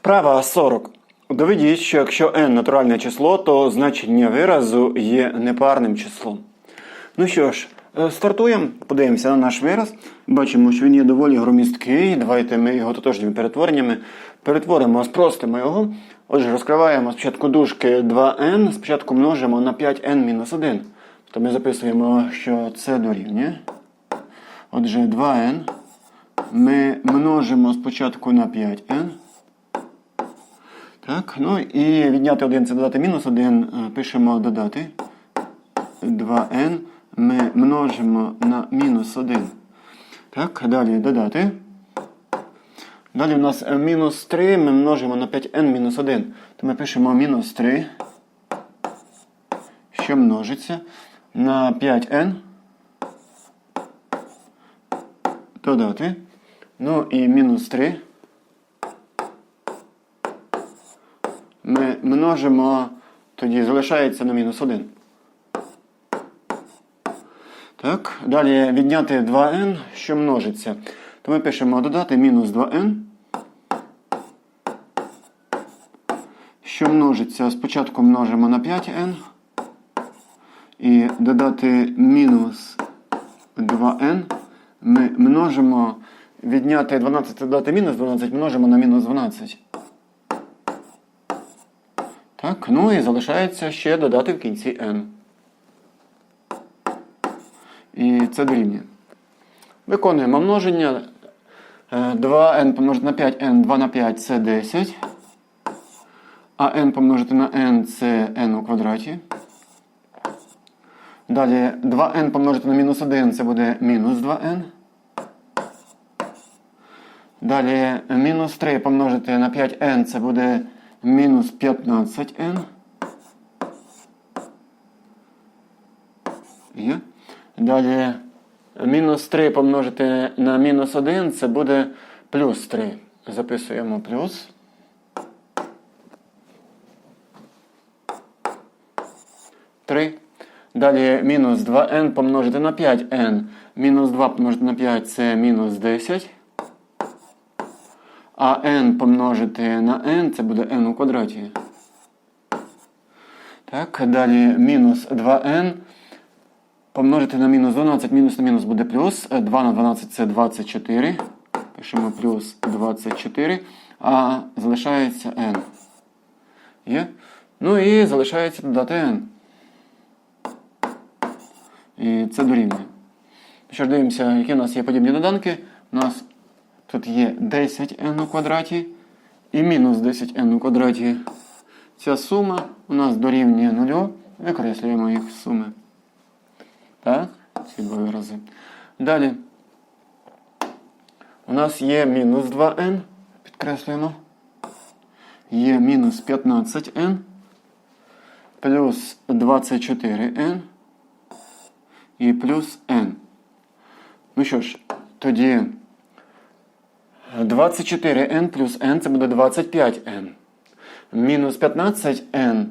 Вправа 40. Доведіть, що якщо n натуральне число, то значення виразу є непарним числом. Ну що ж, е, стартуємо, подивимося на наш вираз. Бачимо, що він є доволі громісткий. Давайте ми його тотожніми перетвореннями перетворимо, спростимо його. Отже, розкриваємо спочатку дужки 2n, спочатку множимо на 5n-1. Тобто ми записуємо, що це дорівнює. Отже, 2n ми множимо спочатку на 5n. Так, ну і відняти 1 це додати мінус 1, е, пишемо додати 2n. Ми множимо на мінус 1. Так, далі додати. Далі у нас е, мінус 3 ми множимо на 5n мінус 1. То ми пишемо мінус 3, що множиться на 5n. Додати. Ну і мінус 3. Ми множимо, тоді залишається на мінус 1. Так, далі відняти 2n, що множиться. То ми пишемо додати мінус 2n. Що множиться, спочатку множимо на 5n. І додати мінус 2n. Ми множимо, відняти 12, додати мінус 12, множимо на мінус 12. Так, ну і залишається ще додати в кінці n. І це дорівнює. Виконуємо множення. Е, 2n помножити на 5n, 2 на 5 це 10. А n помножити на n це n у квадраті. Далі 2n помножити на мінус 1 це буде мінус 2n. Далі мінус 3 помножити на 5n це буде мінус 15n. Є. Далі мінус 3 помножити на мінус 1 це буде плюс 3. Записуємо плюс. Три. Далі мінус 2n помножити на 5n. Мінус 2 помножити на 5 це мінус 10. А n помножити на n це буде n у квадраті. Так, далі мінус 2n помножити на мінус 12, мінус на мінус буде плюс. 2 на 12 це 24. Пишемо плюс 24. А залишається n. Є? Ну і залишається додати n. І це дорівнює. Що ж дивимося, які у нас є подібні доданки. У нас тут є 10n у квадраті і мінус 10n у квадраті. Ця сума у нас дорівнює 0. Викреслюємо їх суми. Так, ці два вирази. Далі. У нас є мінус 2n. Підкреслюємо. Є мінус 15n. Плюс 24n. І плюс n. Ну що ж, тоді 24n плюс n це буде 25n. Мінус 15n.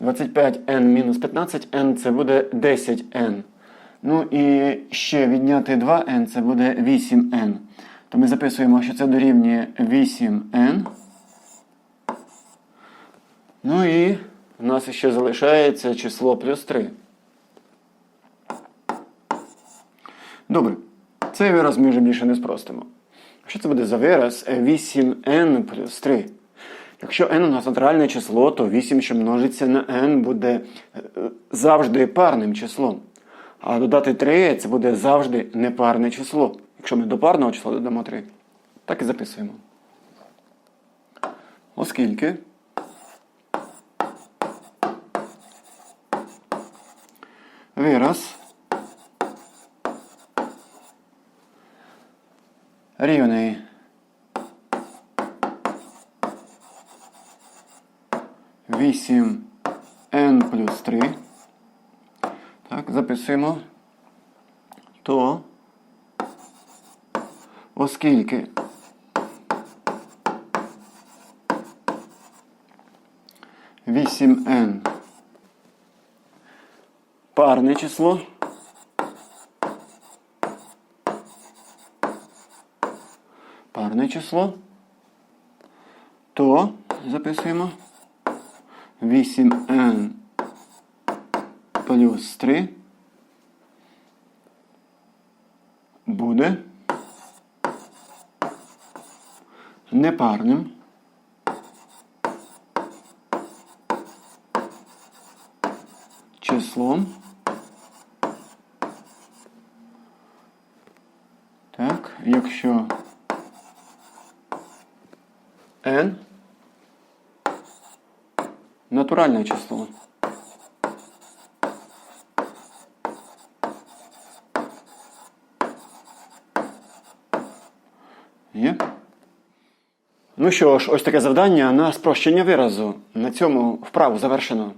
25n мінус 15n це буде 10n. Ну і ще відняти 2n це буде 8n. То ми записуємо, що це дорівнює 8n. Ну і у нас ще залишається число плюс 3. Добре. Цей вираз ми вже більше не спростимо. Що це буде за вираз 8n плюс 3? Якщо n у нас натуральне число, то 8, що множиться на n, буде е, завжди парним числом. А додати 3 це буде завжди непарне число. Якщо ми до парного числа додамо 3. Так і записуємо. Оскільки вираз рівний вісім n плюс 3. Так, записуємо. То оскільки вісім n парне число. Парне число. то записуємо 8n плюс 3 буде непарним числом. Так, якщо n натуральне число. Є? Ну що ж, ось таке завдання на спрощення виразу. На цьому вправу завершено.